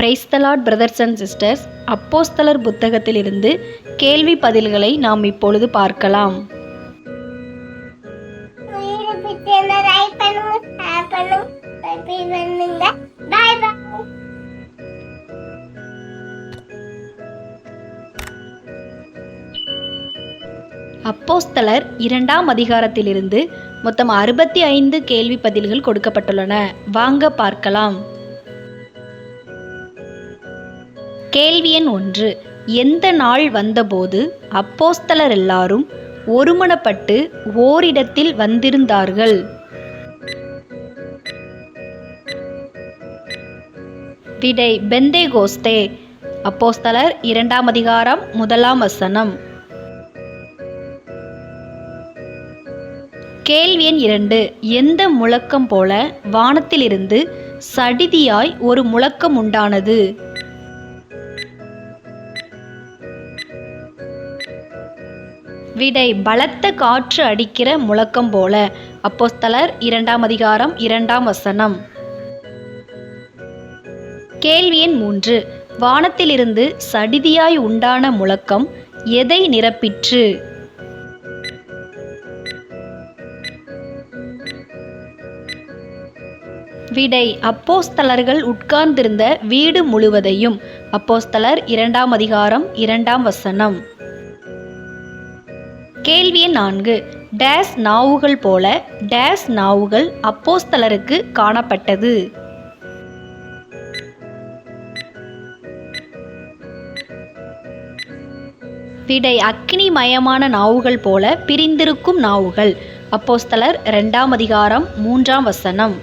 Praise the Lord brothers and sisters அப்போஸ்தலர் புத்தகத்திலிருந்து கேள்வி பதில்களை நாம் இப்பொழுது பார்க்கலாம். அப்போஸ்தலர் இரண்டாம் அதிகாரத்திலிருந்து மொத்தம் அறுபத்தி ஐந்து கேள்வி பதில்கள் கொடுக்கப்பட்டுள்ளன. வாங்க பார்க்கலாம். கேள்வி எண் ஒன்று. எந்த நாள் வந்தபோது அப்போஸ்தலர் எல்லாரும் ஒருமனப்பட்டு ஓரிடத்தில் வந்திருந்தார்கள்? விடை பெந்தே கோஸ்தே அப்போஸ்தலர் இரண்டாம் அதிகாரம் முதலாம் வசனம். கேள்வி எண் இரண்டு. எந்த முழக்கம் போல வானத்திலிருந்து சடிதியாய் ஒரு முழக்கம் உண்டானது? விடை பலத்த காற்று அடிக்கிற முழக்கம் போல. அப்போஸ்தலர் இரண்டாம் அதிகாரம் இரண்டாம் வசனம். கேள்வி எண் மூன்று. வானத்திலிருந்து சடிதியாய் உண்டான முழக்கம் எதை நிரப்பிற்று? விடை அப்போஸ்தலர்கள் உட்கார்ந்திருந்த வீடு முழுவதையும். அப்போஸ்தலர் இரண்டாம் அதிகாரம் இரண்டாம் வசனம். கேள்வி நான்கு. டேஸ் நாவுகள் போல டேஸ் நாவுகள் அப்போஸ்தலருக்கு காணப்பட்டது. விடை அக்னிமயமான நாவுகள் போல பிரிந்திருக்கும் நாவுகள். அப்போஸ்தலர் இரண்டாம் அதிகாரம் மூன்றாம் வசனம்.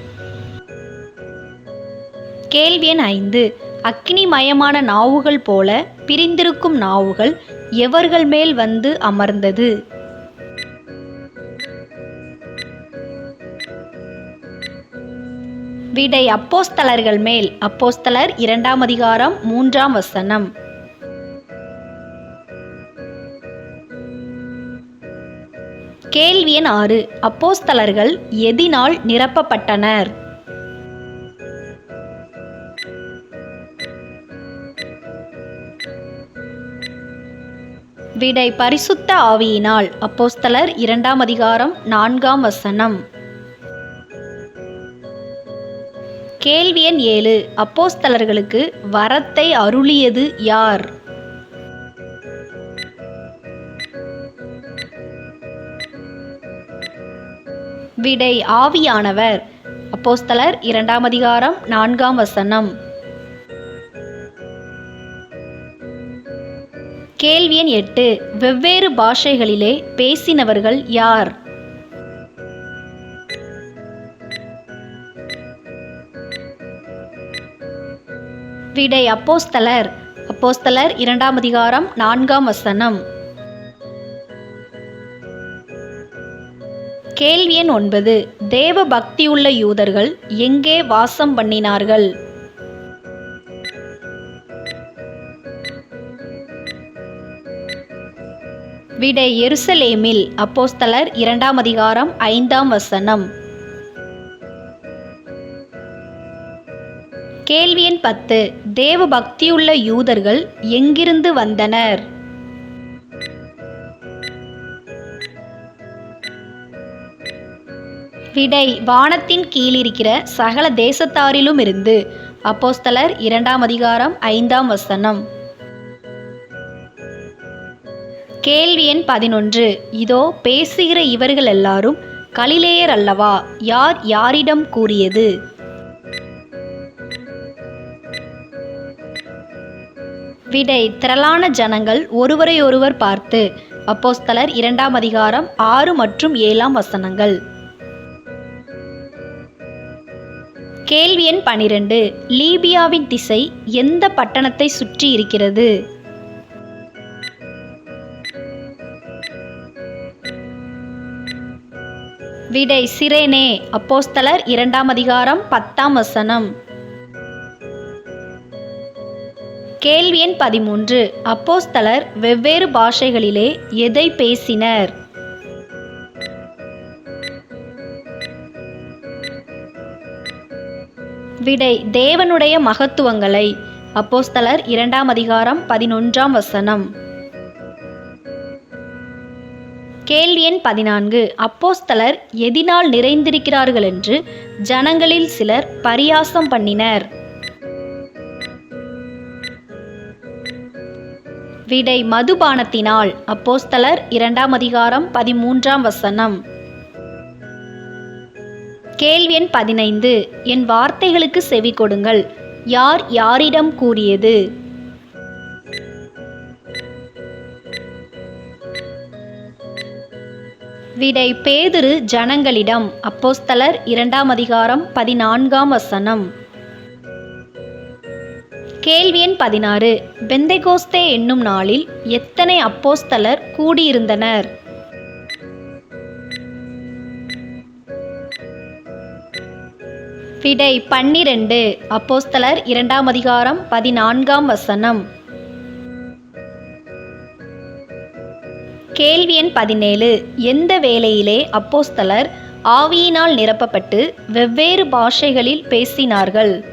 கேள்வி எண் ஐந்து. அக்னிமயமான நாவுகள் போல பிரிந்திருக்கும் நாவுகள் எவர்கள் மேல் வந்து அமர்ந்தது? விடை அப்போஸ்தலர்கள் மேல். அப்போஸ்தலர் இரண்டாம் அதிகாரம் மூன்றாம் வசனம். கேள்வி எண் ஆறு. அப்போஸ்தலர்கள் எதினால் நிரப்பப்பட்டனர்? விடை பரிசுத்த ஆவியினால். அப்போஸ்தலர் இரண்டாம் அதிகாரம் நான்காம் வசனம். கேள்வி எண் ஏழு. அப்போஸ்தலர்களுக்கு வரத்தை அருளியது யார்? விடை ஆவியானவர். அப்போஸ்தலர் இரண்டாம் அதிகாரம் நான்காம் வசனம். கேள்வி எண் எட்டு. வெவ்வேறு பாஷைகளிலே பேசினவர்கள் யார்? விடை அப்போஸ்தலர். அப்போஸ்தலர் இரண்டாம் அதிகாரம் நான்காம் வசனம். கேள்வி எண் ஒன்பது. தேவ பக்தியுள்ள யூதர்கள் எங்கே வாசம் பண்ணினார்கள்? விடை எருசலேமில் அப்போஸ்தலர் இரண்டாம் அதிகாரம் ஐந்தாம் வசனம். கேள்வி எண் பத்து. தேவ பக்தியுள்ள யூதர்கள் எங்கிருந்து வந்தனர்? விடை. வானத்தின் கீழிருக்கிற சகல தேசத்தாரிலும் இருந்து அப்போஸ்தலர் இரண்டாம் அதிகாரம் ஐந்தாம் வசனம். கேள்வி எண் பதினொன்று. இதோ பேசுகிற இவர்கள் எல்லாரும் கலிலேயர் அல்லவா? யார் யாரிடம் கூறியது? விடை திரளான ஜனங்கள் ஒருவரையொருவர் பார்த்து அப்போஸ்தலர் இரண்டாம் அதிகாரம் ஆறு மற்றும் ஏழாம் வசனங்கள். கேள்வி எண் பனிரெண்டு. லீபியாவின் திசை எந்த பட்டணத்தை சுற்றி இருக்கிறது? விடை சிரேனே. அப்போஸ்தலர் இரண்டாம் அதிகாரம் பத்தாம் வசனம். கேள்வி எண் பதிமூன்று. அப்போஸ்தலர் வெவ்வேறு பாஷைகளிலே எதை பேசினர்? விடை தேவனுடைய மகத்துவங்களை. அப்போஸ்தலர் இரண்டாம் அதிகாரம் பதினொன்றாம் வசனம். கேள்வி எண் பதினான்கு. அப்போஸ்தலர் எதினால் நிறைந்திருக்கிறார்கள் என்று ஜனங்களில் சிலர் பரியாசம் பண்ணினர். விடை மதுபானத்தினால். அப்போஸ்தலர் இரண்டாம் அதிகாரம் பதிமூன்றாம் வசனம். கேள்வி எண் பதினைந்து. என் வார்த்தைகளுக்கு செவி கொடுங்கள். யார் யாரிடம் கூறியது? விடை பேதுரு ஜனங்களிடம். அப்போஸ்தலர் இரண்டாம் அதிகாரம் பதினான்காம் வசனம். கேள்வி எண் பதினாறு. பெந்தைகோஸ்தே என்னும் நாளில் எத்தனை அப்போஸ்தலர் கூடியிருந்தனர்? விடை பன்னிரண்டு. அப்போஸ்தலர் இரண்டாம் அதிகாரம் பதினான்காம் வசனம். கேள்வி எண் பதினேழு. எந்த வேளையிலே அப்போஸ்தலர் ஆவியினால் நிரப்பப்பட்டு வெவ்வேறு பாஷைகளில் பேசினார்கள்?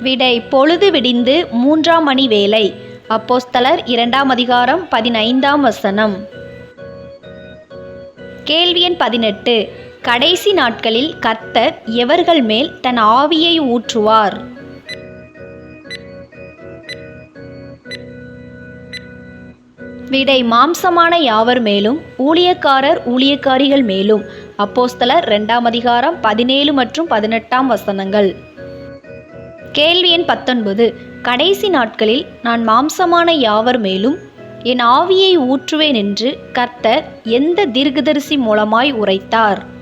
விடை பொழுது விடிந்து மூன்றாம் மணி வேலை அப்போஸ்தலர் இரண்டாம் அதிகாரம் பதினைந்தாம் வசனம். கேள்வி எண் பதினெட்டு. கடைசி நாட்களில் கர்த்தர் எவர்கள் மேல் தன் ஆவியை ஊற்றுவார்? விடை மாம்சமான யாவர் மேலும்? ஊழியக்காரர் ஊழியக்காரிகள் மேலும். அப்போஸ்தலர் இரண்டாம் அதிகாரம் பதினேழு மற்றும் பதினெட்டாம் வசனங்கள். கேள்வி எண் பத்தொன்பது. கடைசி நாட்களில் நான் மாம்சமான யாவர் மேலும்? என் ஆவியை ஊற்றுவேன் என்று கர்த்தர் எந்த தீர்க்கதரிசி மூலமாய் உரைத்தார்?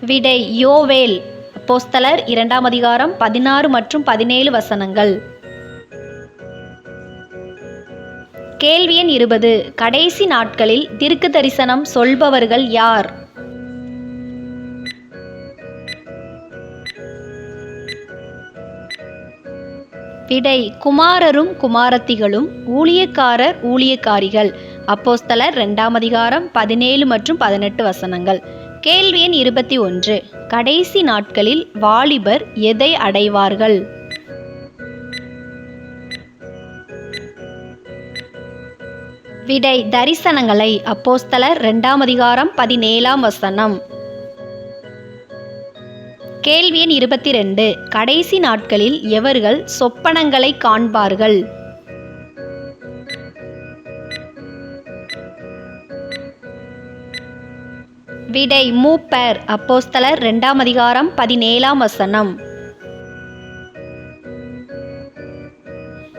விடை யோவேல். அப்போஸ்தலர் இரண்டாம் அதிகாரம் பதினாறு மற்றும் பதினேழு வசனங்கள். கேள்வி எண் இருபது. கடைசி நாட்களில் திருக்கு தரிசனம் சொல்பவர்கள் யார்? விடை குமாரரும் குமாரத்திகளும் ஊழியக்காரர் ஊழியக்காரிகள். அப்போஸ்தலர் இரண்டாம் அதிகாரம் பதினேழு மற்றும் பதினெட்டு வசனங்கள். கேள்வி எண் இருபத்தி ஒன்று. கடைசி நாட்களில் வாலிபர் எதை அடைவார்கள்? விடை தரிசனங்களை அப்போஸ்தலர் இரண்டாம் அதிகாரம் பதினேழாம் வசனம். கேள்வி எண் இருபத்தி ரெண்டு. கடைசி நாட்களில் எவர்கள் சொப்பனங்களை காண்பார்கள்? விடை மூப்பர் அப்போஸ்தலர் ரெண்டாம் அதிகாரம் பதினேழாம் வசனம்.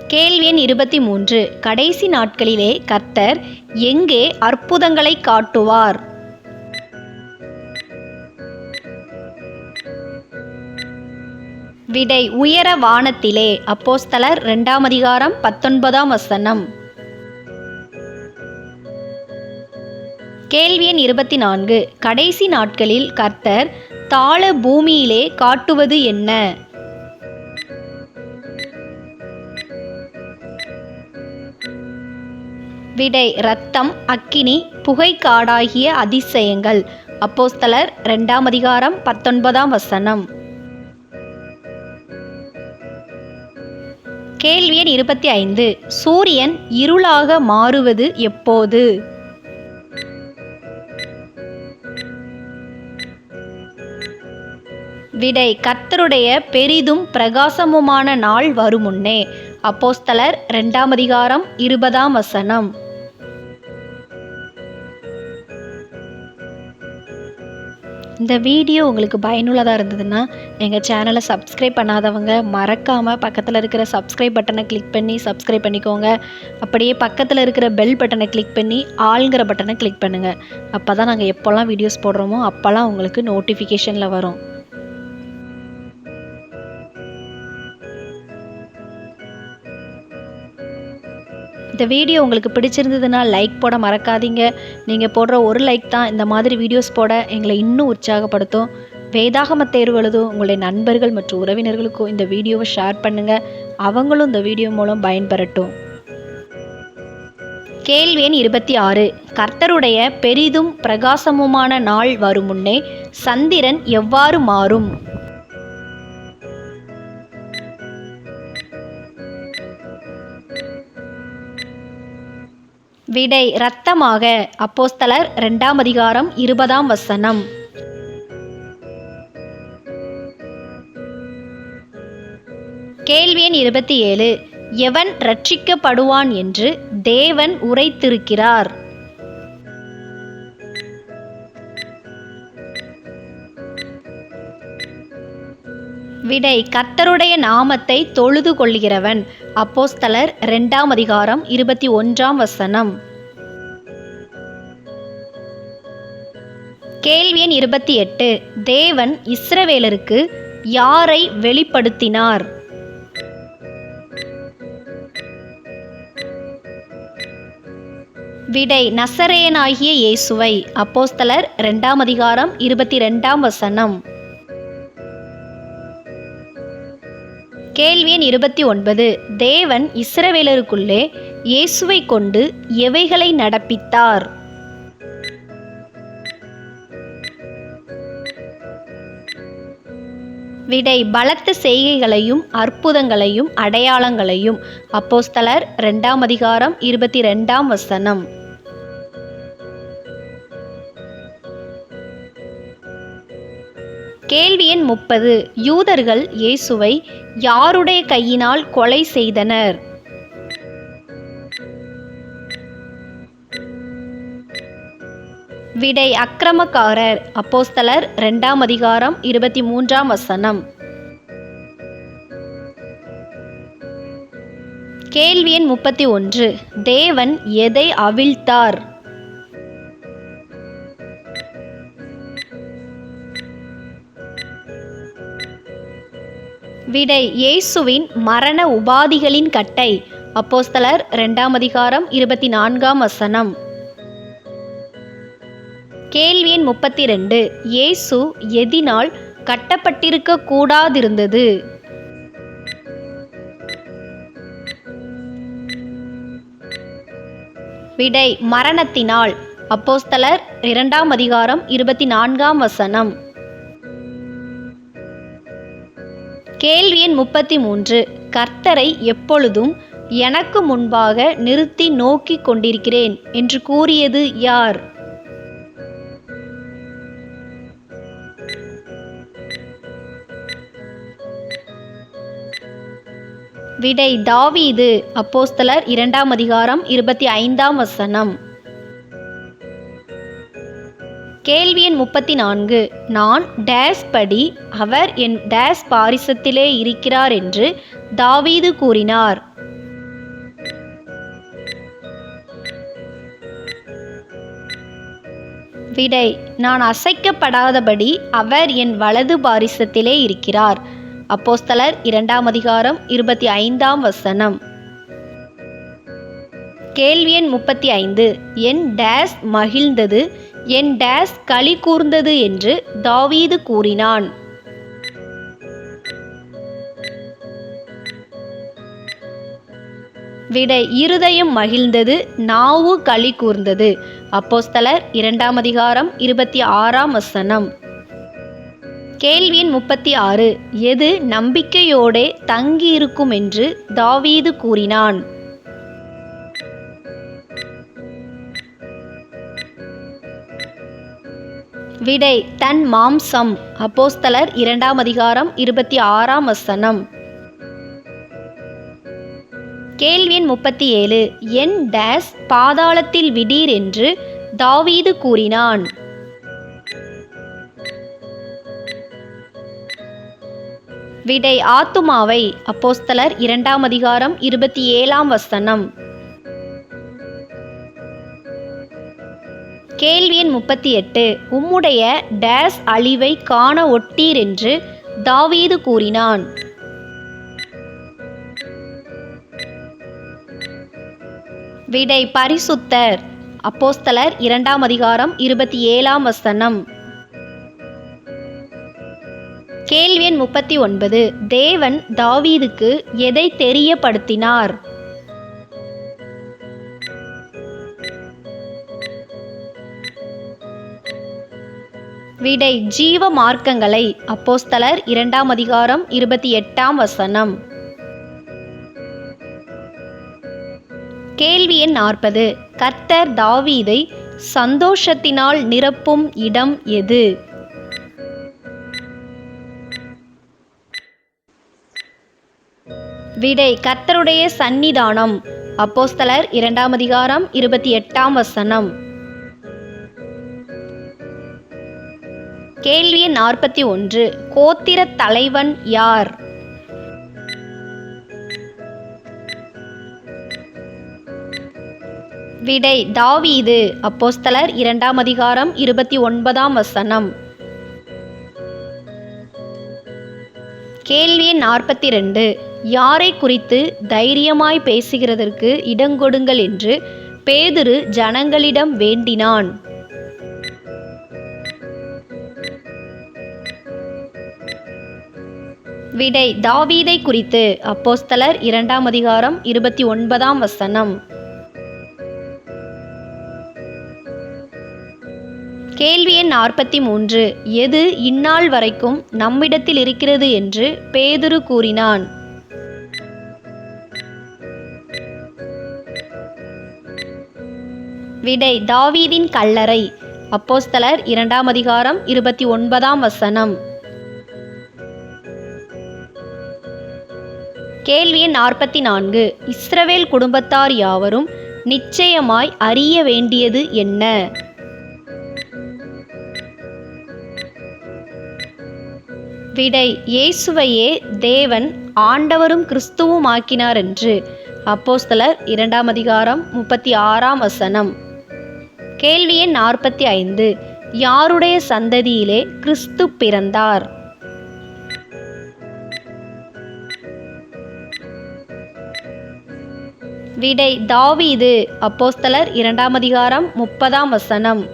கேள்வி எண் இருபத்தி மூன்று. கடைசி நாட்களிலே கர்த்தர் எங்கே அற்புதங்களை காட்டுவார்? விடை உயர வானத்திலே அப்போஸ்தலர் ரெண்டாம் அதிகாரம் பத்தொன்பதாம் வசனம். கேள்வி எண் இருபத்தி நான்கு கடைசி நாட்களில் கர்த்தர் தாழ பூமியிலே காட்டுவது என்ன? விடை ரத்தம் அக்கினி புகைக்காடாகிய அதிசயங்கள். அப்போஸ்தலர் ரெண்டாம் அதிகாரம் பத்தொன்பதாம் வசனம். கேள்வி எண் இருபத்தி ஐந்து. சூரியன் இருளாக மாறுவது எப்போது? விடை கர்த்தருடைய பெரிதும் பிரகாசமுமான நாள் வருமுன்னே. அப்போஸ்தலர் ரெண்டாம் அதிகாரம் இருபதாம் வசனம். இந்த வீடியோ உங்களுக்கு பயனுள்ளதாக இருந்ததுன்னா எங்கள் சேனலை சப்ஸ்கிரைப் பண்ணாதவங்க மறக்காமல் பக்கத்தில் இருக்கிற சப்ஸ்கிரைப் பட்டனை கிளிக் பண்ணி சப்ஸ்கிரைப் பண்ணிக்கோங்க. அப்படியே பக்கத்தில் இருக்கிற பெல் பட்டனை கிளிக் பண்ணி ஆளுங்கிற பட்டனை கிளிக் பண்ணுங்கள் அப்போ தான் நாங்கள் எப்போல்லாம் வீடியோஸ் போடுறோமோ அப்போல்லாம் உங்களுக்கு நோட்டிஃபிகேஷனில் வரும். இந்த வீடியோ உங்களுக்கு பிடிச்சிருந்ததுன்னா லைக் போட மறக்காதீங்க. நீங்கள் போடுற ஒரு லைக் தான் இந்த மாதிரி வீடியோஸ் போட எங்களை இன்னும் உற்சாகப்படுத்தும். வேதாகம தேர்வு எழுதும் உங்களுடைய நண்பர்கள் மற்றும் உறவினர்களுக்கும் இந்த வீடியோவை ஷேர் பண்ணுங்கள் அவங்களும் இந்த வீடியோ மூலம் பயன்பெறட்டும். கேள்வி எண் இருபத்தி ஆறு. கர்த்தருடைய பெரிதும் பிரகாசமுமான நாள் வரும் முன்னே சந்திரன் எவ்வாறு மாறும்? விடை இரத்தமாக. அப்போஸ்தலர் இரண்டாம் அதிகாரம் இருபதாம் வசனம். கேள்வி எண் இருபத்தி ஏழு. எவன் ரட்சிக்கப்படுவான் என்று தேவன் உரைத்திருக்கிறார். விடை கர்த்தருடைய நாமத்தை தொழுது கொள்கிறவன். அப்போஸ்தலர் ரெண்டாம் அதிகாரம் இருபத்தி ஒன்றாம் வசனம். கேள்வி எண் இருபத்தி எட்டு. தேவன் இஸ்ரவேலருக்கு யாரை வெளிப்படுத்தினார்? விடை நசரேனாகிய இயேசுவை. அப்போஸ்தலர் ரெண்டாம் அதிகாரம் இருபத்தி ரெண்டாம் வசனம். கேள்வி எண் இருபத்தி ஒன்பது. தேவன் இஸ்ரவேலருக்குள்ளே இயேசுவை கொண்டு எவைகளை நடப்பித்தார்? விடை பலத்த செய்கைகளையும் அற்புதங்களையும் அடையாளங்களையும். அப்போஸ்தலர் ரெண்டாம் அதிகாரம் இருபத்தி ரெண்டாம் வசனம். எண் முப்பது. யூதர்கள் இயேசுவை யாருடைய கையினால் கொலை செய்தனர்? விடை அக்கிரமக்காரர். அப்போஸ்தலர் இரண்டாம் அதிகாரம் இருபத்தி மூன்றாம் வசனம். கேள்வி எண் முப்பத்தி ஒன்று. தேவன் எதை அவிழ்த்தார்? விடை இயேசுவின் மரண உபாதிகளின் கட்டை. அப்போஸ்தலர் இரண்டாம் அதிகாரம் இருபத்தி நான்காம் வசனம். கேள்வி எண் முப்பத்தி ரெண்டு இயேசு எதினால் கட்டப்பட்டிருக்க கூடாதிருந்தது. விடை மரணத்தினால். அப்போஸ்தலர் இரண்டாம் அதிகாரம் இருபத்தி நான்காம் வசனம். கேள்வி எண் முப்பத்தி மூன்று கர்த்தரை எப்பொழுதும் எனக்கு முன்பாக நிறுத்தி நோக்கிக் கொண்டிருக்கிறேன் என்று கூறியது யார்? விடை தாவீது அப்போஸ்தலர் இரண்டாம் அதிகாரம் இருபத்தி ஐந்தாம் வசனம். கேள்வி எண் முப்பத்தி நான்கு நான் டேஸ் படி அவர் என் டேஸ் பாரிசத்திலே இருக்கிறார் என்று தாவீது கூறினார். விடை நான் அசைக்கப்படாதபடி அவர் என் வலது பாரிசத்திலே இருக்கிறார். அப்போஸ்தலர் இரண்டாம் அதிகாரம் இருபத்தி ஐந்தாம் வசனம். கேள்வி எண் முப்பத்தி ஐந்து என் டேஸ் மகிழ்ந்தது என் டேஸ் களி கூர்ந்தது என்று தாவீது கூறினான். விடை இருதயம் மகிழ்ந்தது நாவு களி கூர்ந்தது. அப்போஸ்தலர் இரண்டாம் அதிகாரம் இருபத்தி ஆறாம் வசனம். கேள்வி எண் முப்பத்தி ஆறு எது நம்பிக்கையோடே தங்கியிருக்கும் என்று தாவீது கூறினான். விடை தன் மாம்சம். அப்போஸ்தலர் இரண்டாம் அதிகாரம் இருபத்தி ஆறாம் வசனம். கேள்வியின் முப்பத்தி ஏழு. என் டேஸ் பாதாளத்தில் விடீர் என்று தாவீது கூறினான். விடை ஆத்துமாவை. அப்போஸ்தலர் இரண்டாம் அதிகாரம் இருபத்தி ஏழாம் வசனம். கேள்வி எண் முப்பத்தி எட்டு. உம்முடைய டேஸ் அழிவை காண ஒட்டீர் என்று தாவீது கூறினான். விடை பரிசுத்தர். அப்போஸ்தலர் இரண்டாம் அதிகாரம் இருபத்தி ஏழாம் வசனம். கேள்வி எண் முப்பத்தி ஒன்பது. தேவன் தாவீதுக்கு எதை தெரியப்படுத்தினார்? விடை ஜீவ மார்க்கங்களை அப்போஸ்தலர் இரண்டாம் அதிகாரம் இருபத்தி எட்டாம் வசனம். கேள்வி எண் நாற்பது. கர்த்தர் தாவீதை சந்தோஷத்தினால் நிரப்பும் இடம் எது? விடை கர்த்தருடைய சந்நிதானம். அப்போஸ்தலர் இரண்டாம் அதிகாரம் இருபத்தி எட்டாம் வசனம். கேள்வி எண் நாற்பத்தி ஒன்று. கோத்திர தலைவன் யார்? விடை தாவீது. அப்போஸ்தலர் இரண்டாம் அதிகாரம் இருபத்தி ஒன்பதாம் வசனம். கேள்வி எண் நாற்பத்தி ரெண்டு. யாரை குறித்து தைரியமாய் பேசுகிறதற்கு இடங்கொடுங்கள் என்று பேதுரு ஜனங்களிடம் வேண்டினான். விடை தாவீதை குறித்து அப்போஸ்தலர் இரண்டாம் அதிகாரம் இருபத்தி ஒன்பதாம் வசனம். கேள்வி எண் நாற்பத்தி மூன்று. எது இந்நாள் வரைக்கும் நம்மிடத்தில் இருக்கிறது என்று பேதுரு கூறினான். விடை தாவீதின் கல்லறை. அப்போஸ்தலர் இரண்டாம் அதிகாரம் இருபத்தி ஒன்பதாம் வசனம். கேள்வி எண் நாற்பத்தி நான்கு. இஸ்ரவேல் குடும்பத்தார் யாவரும் நிச்சயமாய் அறிய வேண்டியது என்ன? விடை இயேசுவையே தேவன் ஆண்டவரும் கிறிஸ்துவுமாக்கினார் என்று அப்போஸ்தலர் இரண்டாம் அதிகாரம் முப்பத்தி ஆறாம் வசனம். கேள்வி எண் நாற்பத்தி ஐந்து. யாருடைய சந்ததியிலே கிறிஸ்து பிறந்தார்? விடை தாவீது அப்போஸ்தலர் இரண்டாம் அதிகாரம் முப்பதாம் வசனம்.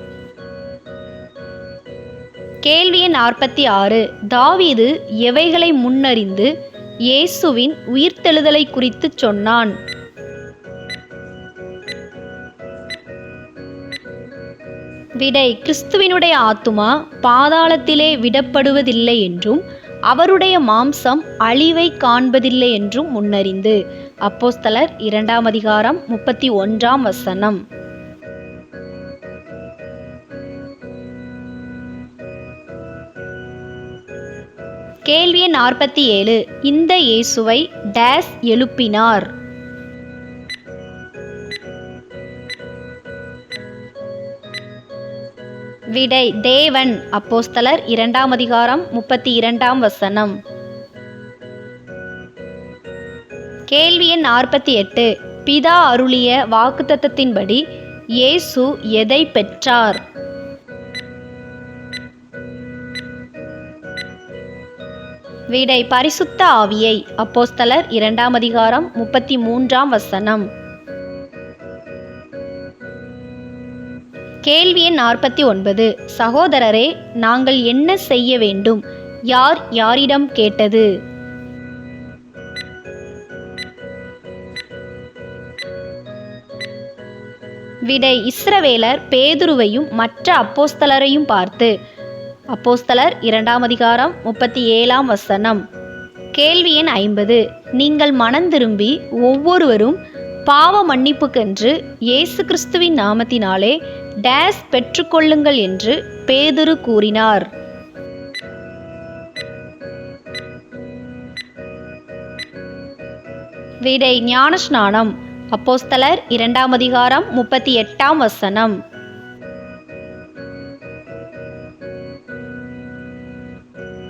கேள்வி எண் நாற்பத்தி ஆறு. தாவீது எவைகளை முன்னறிந்து இயேசுவின் உயிர்த்தெழுதலை குறித்து சொன்னான்? விடை கிறிஸ்துவினுடைய ஆத்துமா பாதாளத்திலே விடப்படுவதில்லை என்றும் அவருடைய மாம்சம் அழிவை காண்பதில்லை என்றும் முன்னறிந்து. அப்போஸ்தலர் இரண்டாம் அதிகாரம் முப்பத்தி ஒன்றாம் வசனம். கேள்வி நாற்பத்தி ஏழு. இந்த இயேசுவை டேஸ் எழுப்பினார். விடை தேவன் அப்போஸ்தலர் இரண்டாம் அதிகாரம் முப்பத்தி இரண்டாம் வசனம். கேள்வி எண் நாற்பத்தி எட்டு. பிதா அருளிய வாக்குத்தத்தத்தின்படி இயேசு எதை பெற்றார்? விடை பரிசுத்த ஆவியை அப்போஸ்தலர் இரண்டாம் அதிகாரம் முப்பத்தி மூன்றாம் வசனம். கேள்வி எண் நாற்பத்தி ஒன்பது. சகோதரரே நாங்கள் என்ன செய்ய வேண்டும்? யார் யாரிடம் கேட்டது? விடை இஸ்ரவேலர் பேதுருவையும் மற்ற அப்போஸ்தலரையும் பார்த்து அப்போஸ்தலர் இரண்டாம் அதிகாரம் முப்பத்தி ஏழாம் வசனம். கேள்வி எண் ஐம்பது. நீங்கள் மனம் திரும்பி ஒவ்வொருவரும் பாவ மன்னிப்புக்கென்று இயேசு கிறிஸ்துவின் நாமத்தினாலே டேஸ் பெற்றுக்கொள்ளுங்கள் என்று பேதுரு கூறினார். விடை ஞானஸ்நானம். அப்போஸ்தலர் இரண்டாம் அதிகாரம் முப்பத்தி எட்டாம் வசனம்.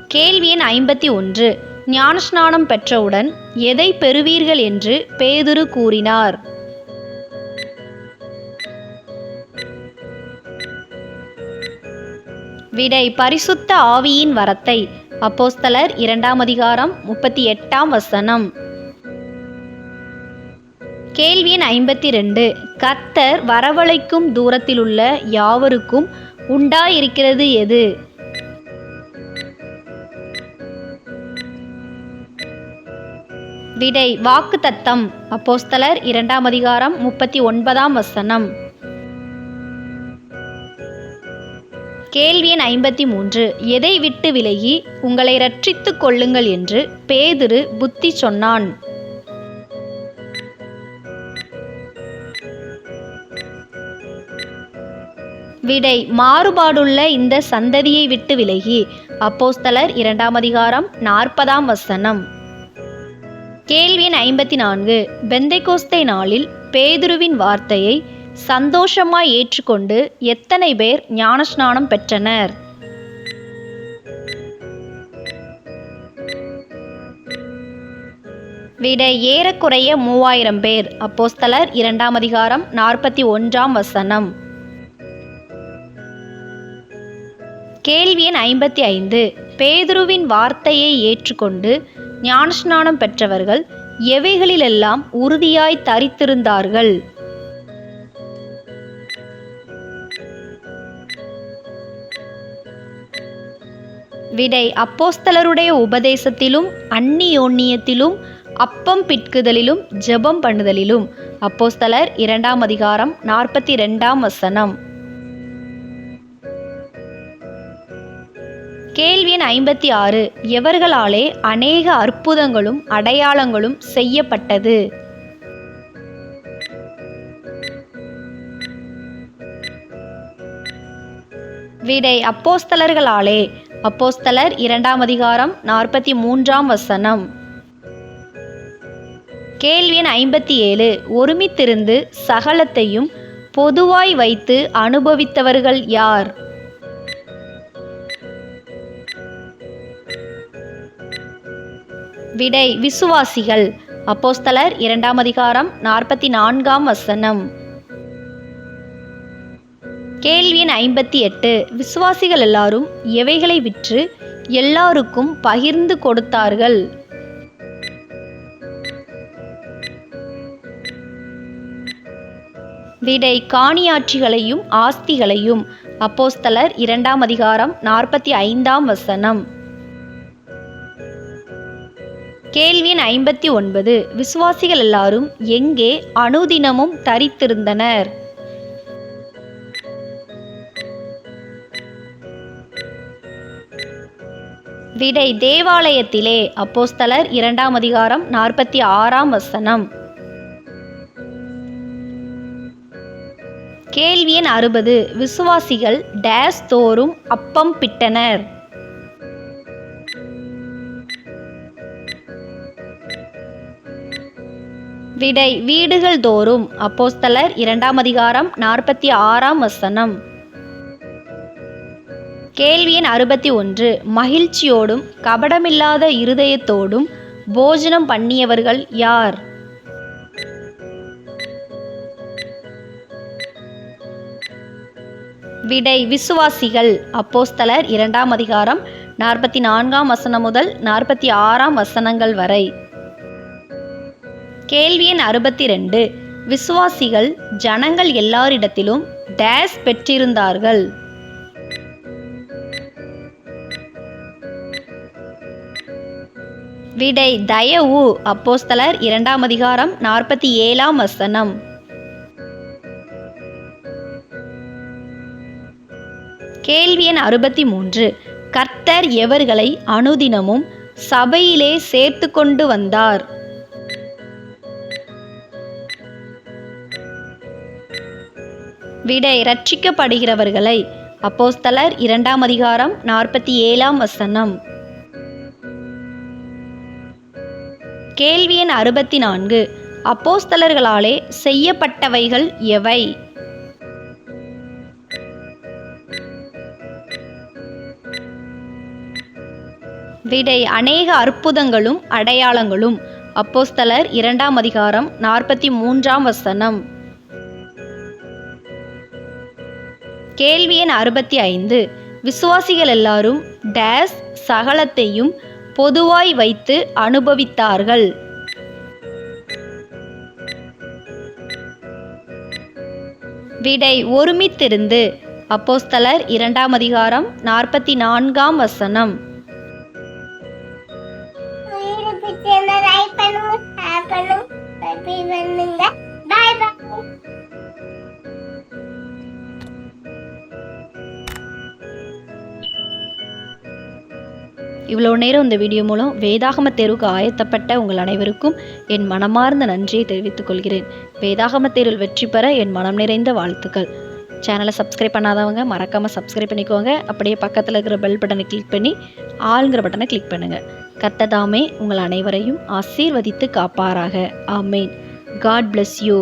கேள்வி எண் ஐம்பத்தி ஒன்று. ஞானஸ்நானம் பெற்றவுடன் எதை பெறுவீர்கள் என்று பேதுரு கூறினார். விடை பரிசுத்த ஆவியின் வரத்தை. அப்போஸ்தலர் இரண்டாம் அதிகாரம் முப்பத்தி எட்டாம் வசனம். கேள்வி எண் ஐம்பத்தி ரெண்டு. கத்தர் வரவழைக்கும் தூரத்திலுள்ள யாவருக்கும் உண்டாயிருக்கிறது எது? விடை வாக்கு தத்தம் அப்போஸ்தலர் இரண்டாம் அதிகாரம் முப்பத்தி ஒன்பதாம் வசனம். கேள்வி எண் ஐம்பத்தி மூன்று எதை விட்டு விலகி உங்களை ரட்சித்துக் கொள்ளுங்கள்? என்று பேதுரு புத்தி சொன்னான். விடை மாறுபாடுள்ள இந்த சந்ததியை விட்டு விலகி அப்போஸ்தலர் இரண்டாம் அதிகாரம் நாற்பதாம் வசனம். கேள்வி எண் ஐம்பத்தி நான்கு பெந்தைகோஸ்தை நாளில் பேதுருவின் வார்த்தையை சந்தோஷமாய் ஏற்றுக்கொண்டு எத்தனை பேர் ஞானஸ்நானம் பெற்றனர்? விட ஏறக்குறைய மூவாயிரம் பேர். அப்போஸ்தலர் இரண்டாம் அதிகாரம் நாற்பத்தி ஒன்றாம் வசனம். கேள்வி எண் ஐம்பத்தி ஐந்து. பேதுருவின் வார்த்தையை ஏற்றுக்கொண்டு ஞானஸ்நானம் பெற்றவர்கள் எவைகளிலெல்லாம் உறுதியாய் தரித்திருந்தார்கள்? விடை அப்போஸ்தலருடைய உபதேசத்திலும் அந்நியோன்னியத்திலும் அப்பம் பிட்குதலிலும் ஜெபம் பண்ணுதலிலும். அப்போஸ்தலர் இரண்டாம் அதிகாரம் நாற்பத்தி ரெண்டாம் வசனம். கேள்வி எண் ஐம்பத்தி ஆறு. எவர்களாலே அநேக அற்புதங்களும் அடையாளங்களும் செய்யப்பட்டது? விடை அப்போஸ்தலர்களாலே அப்போஸ்தலர் இரண்டாம் அதிகாரம் நாற்பத்தி மூன்றாம் வசனம். கேள்வி ஐம்பத்தி ஏழு. ஒருமித்திருந்து சகலத்தையும் பொதுவாய் வைத்து அனுபவித்தவர்கள் யார்? விடை விசுவாசிகள். அப்போஸ்தலர் இரண்டாம் அதிகாரம் நாற்பத்தி நான்காம் வசனம். கேள்வி எண் ஐம்பத்தி எட்டு விசுவாசிகள் எல்லாரும் எவைகளை விற்று எல்லாருக்கும் பகிர்ந்து கொடுத்தார்கள்? விடை காணியாட்சிகளையும் ஆஸ்திகளையும். அப்போஸ்தலர் இரண்டாம் அதிகாரம் நாற்பத்தி ஐந்தாம் வசனம். கேள்வியின் ஐம்பத்தி ஒன்பது விசுவாசிகள் எல்லாரும் எங்கே அனுதினமும் தரித்திருந்தனர்? விடை தேவாலயத்திலே அப்போஸ்தலர் இரண்டாம் அதிகாரம் நாற்பத்தி ஆறாம் வசனம். கேள்வி எண் அறுபது. விசுவாசிகள் டேஸ் தோறும் அப்பம் பிட்டனர். விடை வீடுகள் தோறும் அப்போஸ்தலர் இரண்டாம் அதிகாரம் நாற்பத்தி ஆறாம் வசனம். கேள்வி எண் அறுபத்தி ஒன்று. மகிழ்ச்சியோடும் கபடமில்லாத இருதயத்தோடும் போஜனம் பண்ணியவர்கள் யார்? விடை விசுவாசிகள். அப்போஸ்தலர் இரண்டாம் அதிகாரம் நாற்பத்தி நான்காம் வசனம் முதல் நாற்பத்தி ஆறாம் வசனங்கள் வரை. கேள்வி எண் அறுபத்தி ரெண்டு. விசுவாசிகள் ஜனங்கள் எல்லாரிடத்திலும் டேஸ் பெற்றிருந்தார்கள். விடை தயவு அப்போஸ்தலர் இரண்டாம் அதிகாரம் நாற்பத்தி ஏழாம் வசனம். கேள்வி எண் அறுபத்தி மூன்று கர்த்தர் எவர்களை அனுதினமும் சபையிலே சேர்த்து கொண்டு வந்தார். விடை ரட்சிக்கப்படுகிறவர்களை அப்போஸ்தலர் இரண்டாம் அதிகாரம் நாற்பத்தி ஏழாம் வசனம். கேள்வி எண் அறுபத்தி நான்கு அப்போஸ்தலர்களாலே செய்யப்பட்டவைகள் எவை? விடை அநேக அற்புதங்களும் அடையாளங்களும். அப்போஸ்தலர் இரண்டாம் அதிகாரம் நாற்பத்தி மூன்றாம் வசனம். கேள்வி எண் அறுபத்தி ஐந்து. விசுவாசிகள் எல்லாரும் டேஸ் சகலத்தையும் பொதுவாய் வைத்து அனுபவித்தார்கள் விடை ஒருமித்திருந்து அப்போஸ்தலர் இரண்டாம் அதிகாரம் நாற்பத்தி நான்காம் வசனம் பண்ணுங்க இவ்வளோ நேரம் இந்த வீடியோ மூலம் வேதாகம தேர்வுக்கு ஆயத்தப்பட்ட உங்கள் அனைவருக்கும் என் மனமார்ந்த நன்றியை தெரிவித்துக் கொள்கிறேன். வேதாகம தேர்வில் வெற்றி பெற என் மனம் நிறைந்த வாழ்த்துக்கள். சேனலை சப்ஸ்கிரைப் பண்ணாதவங்க மறக்காமல் சப்ஸ்கிரைப் பண்ணிக்கோங்க. அப்படியே பக்கத்தில் இருக்கிற பெல் பட்டனை கிளிக் பண்ணி ஆளுங்கிற பட்டனை கிளிக் பண்ணுங்கள் கத்ததாமே உங்கள் அனைவரையும் ஆசீர்வதித்து காப்பாராக. ஆமேன். God bless you